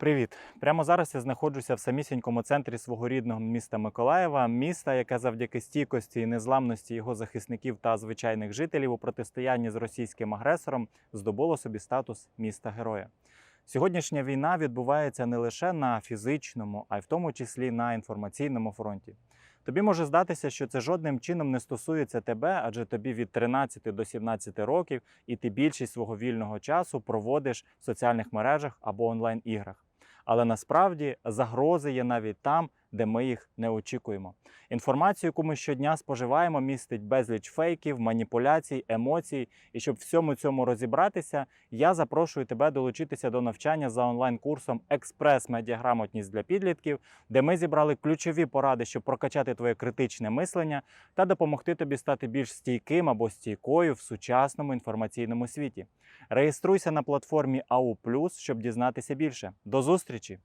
Привіт! Прямо зараз я знаходжуся в самісінькому центрі свого рідного міста Миколаєва, міста, яке завдяки стійкості і незламності його захисників та звичайних жителів у протистоянні з російським агресором здобуло собі статус міста героя. Сьогоднішня війна відбувається не лише на фізичному, а й в тому числі на інформаційному фронті. Тобі може здатися, що це жодним чином не стосується тебе, адже тобі від 13 до 17 років, і ти більшість свого вільного часу проводиш в соціальних мережах або онлайн-іграх. Але насправді загрози є навіть там, де ми їх не очікуємо. Інформацію, яку ми щодня споживаємо, містить безліч фейків, маніпуляцій, емоцій. І щоб всьому цьому розібратися, я запрошую тебе долучитися до навчання за онлайн-курсом Експрес-медіаграмотність для підлітків, де ми зібрали ключові поради, щоб прокачати твоє критичне мислення та допомогти тобі стати більш стійким або стійкою в сучасному інформаційному світі. Реєструйся на платформі AU+, щоб дізнатися більше. До зустрічі!